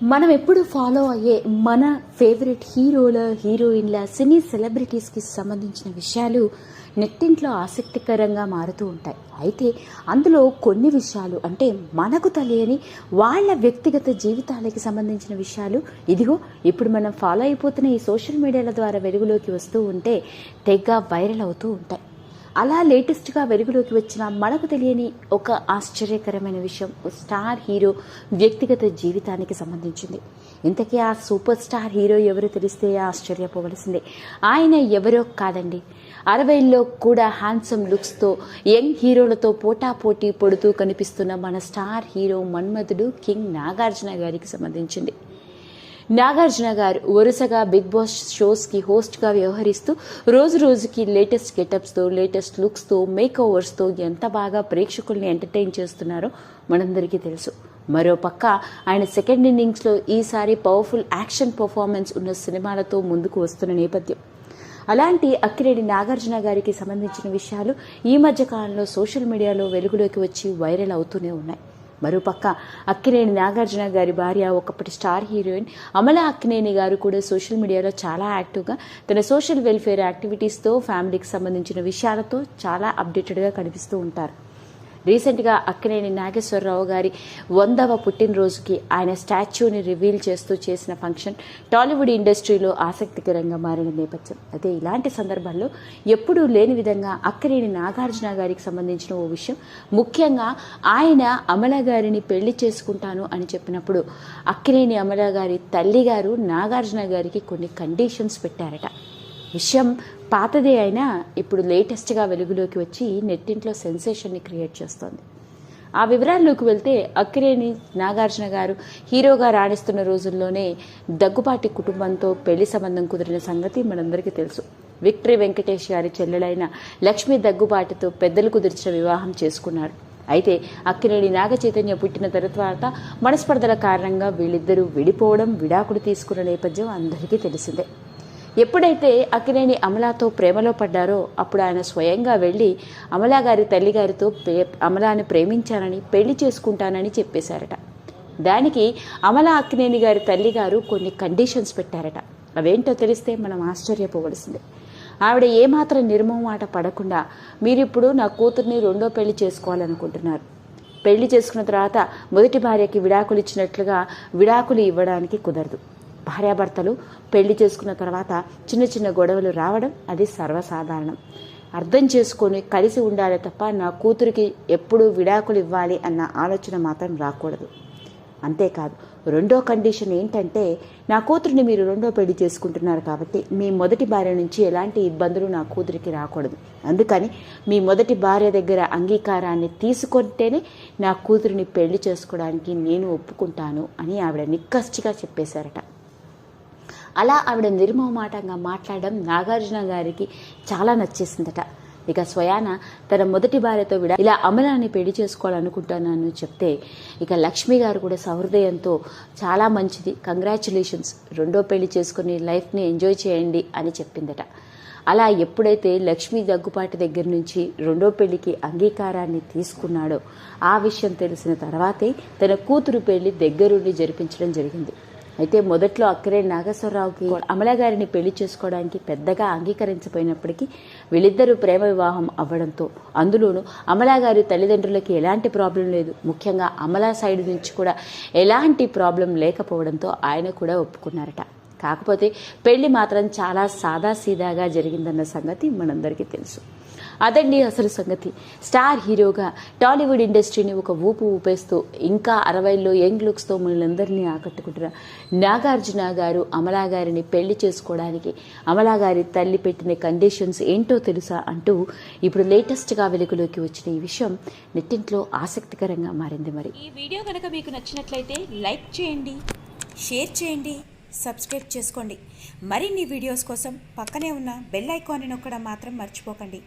మనం ఎప్పుడు ఫాలో అయ్యే మన ఫేవరెట్ హీరోల హీరోయిన్ల సినీ సెలబ్రిటీస్కి సంబంధించిన విషయాలు నెట్టింట్లో ఆసక్తికరంగా మారుతూ ఉంటాయి. అయితే అందులో కొన్ని విషయాలు అంటే మనకు తెలియని వాళ్ళ వ్యక్తిగత జీవితాలకి సంబంధించిన విషయాలు ఇదిగో ఇప్పుడు మనం ఫాలో అయిపోతున్న ఈ సోషల్ మీడియాల ద్వారా వెలుగులోకి వస్తూ ఉంటే తెగ వైరల్ అవుతూ ఉంటాయి. అలా లేటెస్ట్గా వెలుగులోకి వచ్చిన మనకు తెలియని ఒక ఆశ్చర్యకరమైన విషయం ఓ స్టార్ హీరో వ్యక్తిగత జీవితానికి సంబంధించింది. ఇంతకీ ఆ సూపర్ స్టార్ హీరో ఎవరో తెలిస్తే ఆశ్చర్యపోవలసిందే. ఆయన ఎవరో కాదండి. అరవైల్లో కూడా హ్యాండ్సమ్ లుక్స్తో యంగ్ హీరోలతో పోటాపోటీ పడుతూ కనిపిస్తున్న మన star hero Manmadhudu king Nagarjuna గారికి సంబంధించింది. నాగార్జున గారు వరుసగా బిగ్ బాస్ షోస్కి హోస్ట్గా వ్యవహరిస్తూ రోజు రోజుకి లేటెస్ట్ గెటప్స్తో లేటెస్ట్ లుక్స్తో మేక్ ఓవర్స్తో ఎంత బాగా ప్రేక్షకుల్ని ఎంటర్టైన్ చేస్తున్నారో మనందరికీ తెలుసు. మరో పక్క ఆయన సెకండ్ ఇన్నింగ్స్లో ఈసారి పవర్ఫుల్ యాక్షన్ పర్ఫార్మెన్స్ ఉన్న సినిమాలతో ముందుకు వస్తున్న నేపథ్యం. అలాంటి అక్కిరెడ్డి నాగార్జున గారికి సంబంధించిన విషయాలు ఈ మధ్య కాలంలో సోషల్ మీడియాలో వెలుగులోకి వచ్చి వైరల్ అవుతూనే ఉన్నాయి. మరోపక్క అక్కినేని నాగార్జున గారి భార్య ఒకప్పటి స్టార్ హీరోయిన్ అమల అక్కినేని గారు కూడా సోషల్ మీడియాలో చాలా యాక్టివ్గా తన సోషల్ వెల్ఫేర్ యాక్టివిటీస్తో ఫ్యామిలీకి సంబంధించిన విషయాలతో చాలా అప్డేటెడ్గా కనిపిస్తూ ఉంటారు. రీసెంట్గా అక్కినేని నాగేశ్వరరావు గారి వందవ పుట్టినరోజుకి ఆయన స్టాచ్యూని రివీల్ చేస్తూ చేసిన ఫంక్షన్ టాలీవుడ్ ఇండస్ట్రీలో ఆసక్తికరంగా మారిన నేపథ్యం. అయితే ఇలాంటి సందర్భాల్లో ఎప్పుడూ లేని విధంగా అక్కినేని నాగార్జున గారికి సంబంధించిన ఓ విషయం ముఖ్యంగా ఆయన అమల గారిని పెళ్ళి చేసుకుంటాను అని చెప్పినప్పుడు అక్కినేని అమల గారి తల్లిగారు నాగార్జున గారికి కొన్ని కండిషన్స్ పెట్టారట. విషయం పాతదే అయినా ఇప్పుడు లేటెస్ట్గా వెలుగులోకి వచ్చి నెట్టింట్లో సెన్సేషన్ని క్రియేట్ చేస్తోంది. ఆ వివరాల్లోకి వెళ్తే అక్కినేని నాగార్జున గారు హీరోగా రాణిస్తున్న రోజుల్లోనే దగ్గుపాటి కుటుంబంతో పెళ్ళి సంబంధం కుదిరిన సంగతి మనందరికీ తెలుసు. విక్టరీ వెంకటేష్ గారి చెల్లెలైన లక్ష్మీ దగ్గుబాటితో పెద్దలు కుదిర్చిన వివాహం చేసుకున్నారు. అయితే అక్కినేని నాగ చైతన్య పుట్టిన తర్వాత మనస్పర్ధల కారణంగా వీళ్ళిద్దరూ విడిపోవడం విడాకుడు తీసుకున్న నేపథ్యం అందరికీ తెలిసిందే. ఎప్పుడైతే అక్కినేని అమలాతో ప్రేమలో పడ్డారో అప్పుడు ఆయన స్వయంగా వెళ్ళి అమలా గారి తల్లిగారితో ప్రే అమలాని ప్రేమించానని పెళ్ళి చేసుకుంటానని చెప్పేశారట. దానికి అమలా అక్కినేని గారి తల్లిగారు కొన్ని కండిషన్స్ పెట్టారట. అవేంటో తెలిస్తే మనం ఆశ్చర్యపోవలసిందే. ఆవిడ ఏమాత్రం నిర్మమాట పడకుండా మీరిప్పుడు నా కూతుర్ని రెండో పెళ్ళి చేసుకోవాలనుకుంటున్నారు. పెళ్ళి చేసుకున్న తర్వాత మొదటి భార్యకి విడాకులు ఇచ్చినట్లుగా విడాకులు ఇవ్వడానికి కుదరదు. భార్యాభర్తలు పెళ్ళి చేసుకున్న తర్వాత చిన్న చిన్న గొడవలు రావడం అది సర్వసాధారణం. అర్థం చేసుకొని కలిసి ఉండాలి తప్ప నా కూతురికి ఎప్పుడు విడాకులు ఇవ్వాలి అన్న ఆలోచన మాత్రం రాకూడదు. అంతేకాదు రెండో కండిషన్ ఏంటంటే నా కూతురిని మీరు రెండో పెళ్ళి చేసుకుంటున్నారు కాబట్టి మీ మొదటి భార్య నుంచి ఎలాంటి ఇబ్బందులు నా కూతురికి రాకూడదు. అందుకని మీ మొదటి భార్య దగ్గర అంగీకారాన్ని తీసుకుంటేనే నా కూతురిని పెళ్ళి చేసుకోవడానికి నేను ఒప్పుకుంటాను అని ఆవిడ నిక్కచ్చిగా చెప్పేశారట. అలా ఆవిడ నిర్మమాటంగా మాట్లాడడం నాగార్జున గారికి చాలా నచ్చేసిందట. ఇక స్వయాన తన మొదటి భార్యతో విడ ఇలా అమలాన్ని పెళ్ళి చేసుకోవాలనుకుంటున్నాను చెప్తే ఇక లక్ష్మి గారు కూడా సహృదయంతో చాలా మంచిది కంగ్రాచులేషన్స్ రెండో పెళ్ళి చేసుకుని లైఫ్ని ఎంజాయ్ చేయండి అని చెప్పిందట. అలా ఎప్పుడైతే లక్ష్మి దగ్గుపాటి దగ్గర నుంచి రెండో పెళ్ళికి అంగీకారాన్ని తీసుకున్నాడో ఆ విషయం తెలిసిన తర్వాతే తన కూతురు పెళ్ళి దగ్గరుండి జరిపించడం జరిగింది. అయితే మొదట్లో అక్కరే నాగేశ్వరరావుకి అమల గారిని పెళ్ళి చేసుకోవడానికి పెద్దగా అంగీకరించపోయినప్పటికీ వీళ్ళిద్దరూ ప్రేమ వివాహం అవ్వడంతో అందులోనూ అమలా గారి తల్లిదండ్రులకి ఎలాంటి ప్రాబ్లం లేదు. ముఖ్యంగా అమలా సైడ్ నుంచి కూడా ఎలాంటి ప్రాబ్లం లేకపోవడంతో ఆయన కూడా ఒప్పుకున్నారట. కాకపోతే పెళ్ళి మాత్రం చాలా సాదాసీదాగా జరిగిందన్న సంగతి మనందరికీ తెలుసు. అదండి అసలు సంగతి. స్టార్ హీరోగా టాలీవుడ్ ఇండస్ట్రీని ఒక ఊపు ఊపేస్తూ ఇంకా అరవైలో యంగ్ లుక్స్తో మనలందరినీ ఆకట్టుకుంటున్న నాగార్జున గారు అమలా గారిని పెళ్ళి చేసుకోవడానికి అమలా గారి తల్లి పెట్టిన కండిషన్స్ ఏంటో తెలుసా అంటూ ఇప్పుడు లేటెస్ట్గా వెలుగులోకి వచ్చిన ఈ విషయం నెట్టింట్లో ఆసక్తికరంగా మారింది మరి. ఈ వీడియో కనుక మీకు నచ్చినట్లయితే లైక్ చేయండి షేర్ చేయండి సబ్స్క్రైబ్ చేసుకోండి. మరిన్ని వీడియోస్ కోసం పక్కనే ఉన్న బెల్ ఐకాన్ని నొక్కడం మాత్రం మర్చిపోకండి.